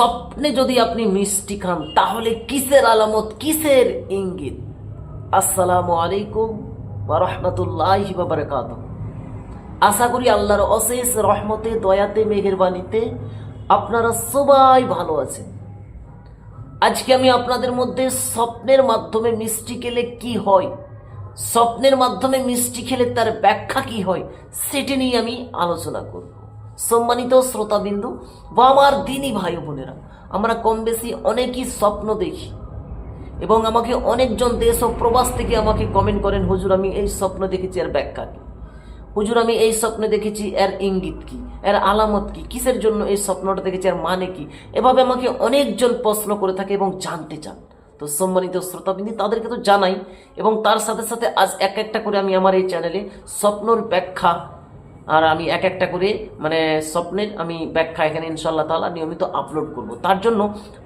স্বপ্নে যদি আপনি মিষ্টি খান, তাহলে কিসের আলামত, কিসের ইঙ্গিত? আসসালামু আলাইকুম রাহমাতুল্লাহি ওয়া বারাকাতুহু। আশা করি আল্লাহর অশেষ রহমতে, দয়াতে, মেহেরবানিতে আপনারা সবাই ভালো আছেন। আজকে আমি আপনাদের মধ্যে স্বপ্নের মাধ্যমে মিষ্টি খেলে কি হয়, স্বপ্নের মাধ্যমে মিষ্টি খেলে তার ব্যাখ্যা কি হয়, সেটি নিয়ে আমি আলোচনা করব। সম্মানিত শ্রোতাবিন্দু, বা আমার দিনী ভাই বোনেরা, আমরা কম বেশি অনেকই স্বপ্ন দেখি এবং আমাকে অনেকজন দেশ ও প্রবাস থেকে আমাকে কমেন্ট করেন, হুজুর, আমি এই স্বপ্ন দেখেছি, এর ব্যাখ্যা কি? হুজুর, আমি এই স্বপ্নে দেখেছি, এর ইঙ্গিত কি? এর আলামত কি? কিসের জন্য এই স্বপ্নটা দেখেছি, এর মানে কি? এভাবে আমাকে অনেকজন প্রশ্ন করে থাকে এবং জানতে চান। তো সম্মানিত শ্রোতাবিন্দু, তাদেরকে তো জানাই এবং তার সাথে সাথে আজ এক একটা করে আমি আমার এই চ্যানেলে স্বপ্নর ব্যাখ্যা আর আমি এক একটা করে মানে স্বপ্নের আমি ব্যাখ্যা এখানে ইনশাল্লাহ তালা নিয়মিত আপলোড করব। তার জন্য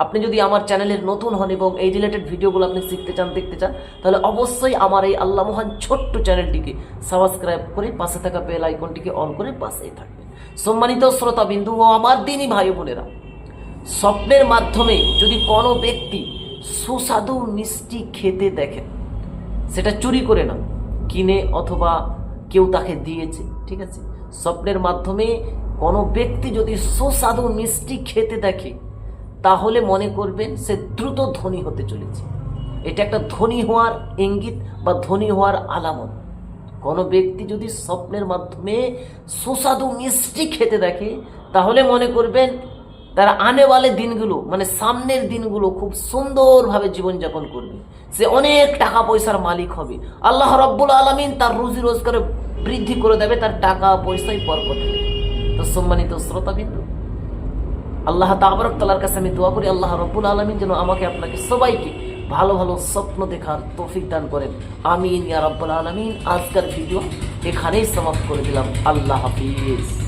আপনি যদি আমার চ্যানেলের নতুন হন এবং এই রিলেটেড ভিডিওগুলো আপনি শিখতে চান, দেখতে চান, তাহলে অবশ্যই আমার এই আল্লাহ মহান ছোট্ট চ্যানেলটিকে সাবস্ক্রাইব করে পাশে থাকা বেল আইকনটিকে অন করে পাশেই থাকবেন। সম্মানিত শ্রোতাবিন্দু ও আমার দিনই ভাই বোনেরা, স্বপ্নের মাধ্যমে যদি কোনো ব্যক্তি সুস্বাদু মিষ্টি খেতে দেখেন, সেটা চুরি করে না, কিনে অথবা কেউ তাকে দিয়েছে, ঠিক আছে? স্বপ্নের মাধ্যমে কোনো ব্যক্তি যদি সুস্বাদু মিষ্টি খেতে দেখে, তাহলে মনে করবেন সে দ্রুত ধনী হতে চলেছে। এটা একটা ধনী হওয়ার ইঙ্গিত বা ধনী হওয়ার আলামত। কোনো ব্যক্তি যদি স্বপ্নের মাধ্যমে সুস্বাদু মিষ্টি খেতে দেখে, তাহলে মনে করবেন তার আনেওয়ালে দিনগুলো মানে সামনের দিনগুলো খুব সুন্দরভাবে জীবনযাপন করবে। সে অনেক টাকা পয়সার মালিক হবে। আল্লাহ রব্বুল আলমিন তার রুজি রোজগারে বৃদ্ধি করে দেবে, তার টাকা, পয়সাই পরপর তো সম্মানিত শ্রোতা শ্রোতাবিন্দু, আল্লাহ তাবরক তালার কাছে আমি দোয়া করি, আল্লাহ রব্বুল আলমিন যেন আমাকে আপনাকে সবাইকে ভালো ভালো স্বপ্ন দেখার তৌফিক দান করেন। আমিন ইয়া রব্বুল আলমিন। আজকের ভিডিও এখানেই সমাপ্ত করে দিলাম। আল্লাহ হাফিজ।